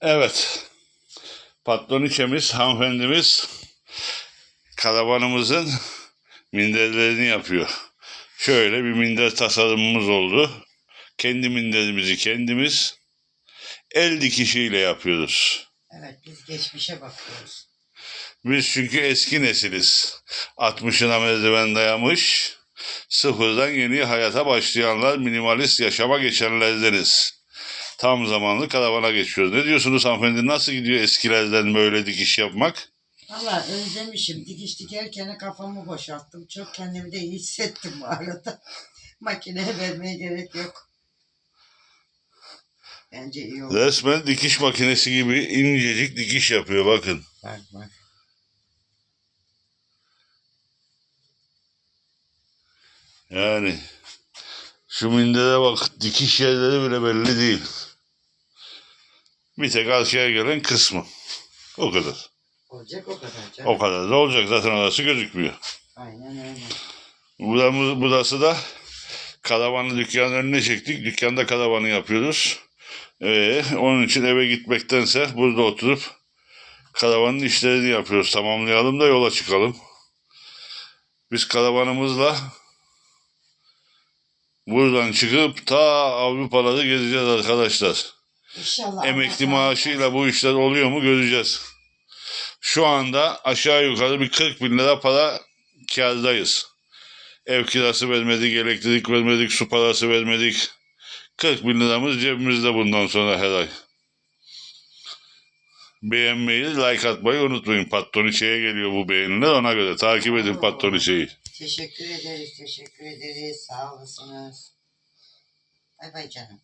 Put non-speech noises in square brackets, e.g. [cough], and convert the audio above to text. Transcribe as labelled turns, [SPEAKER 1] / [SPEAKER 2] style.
[SPEAKER 1] Evet. Patroniçemiz, hanımefendimiz karavanımızın minderlerini yapıyor. Şöyle bir minder tasarımımız oldu. Kendi minderimizi kendimiz el dikişiyle yapıyoruz.
[SPEAKER 2] Evet biz geçmişe bakıyoruz.
[SPEAKER 1] Biz çünkü eski nesiliz. 60'ına merdiven dayamış, sıfırdan yeni hayata başlayanlar, minimalist yaşama geçenlerdeniz. Tam zamanlı karavana geçiyoruz. Ne diyorsunuz hanımefendi? Nasıl gidiyor eskilerden böyle dikiş yapmak?
[SPEAKER 2] Valla özlemişim. Dikiş dikerken kafamı boşalttım. Çok kendimi de iyi hissettim bu arada. [laughs] Makineye vermeye gerek yok. Bence iyi oldu.
[SPEAKER 1] Resmen dikiş makinesi gibi incecik dikiş yapıyor bakın.
[SPEAKER 2] Bak bak.
[SPEAKER 1] Yani şu mindere bak dikiş yerleri bile belli değil. Bir tek arkaya gelen kısmı. O kadar.
[SPEAKER 2] Olacak o kadar canım.
[SPEAKER 1] O kadar da olacak zaten orası gözükmüyor.
[SPEAKER 2] Aynen öyle.
[SPEAKER 1] Buramız, burası da karavanlı dükkanın önüne çektik. Dükkanda karavanı yapıyoruz. Ee, onun için eve gitmektense burada oturup karavanın işlerini yapıyoruz. Tamamlayalım da yola çıkalım. Biz karavanımızla buradan çıkıp ta Avrupaları gezeceğiz arkadaşlar.
[SPEAKER 2] İnşallah.
[SPEAKER 1] Emekli maaşıyla bu işler oluyor mu göreceğiz. Şu anda aşağı yukarı bir 40 bin lira para kârdayız. Ev kirası vermedik, elektrik vermedik, su parası vermedik. 40 bin liramız cebimizde bundan sonra her ay. Beğenmeyi, like atmayı unutmayın. Patroniçe'ye geliyor bu beğeniler ona göre. Takip edin Patroniçe'yi.
[SPEAKER 2] Teşekkür ederiz, teşekkür ederiz. Sağ olasınız. Bay bay canım.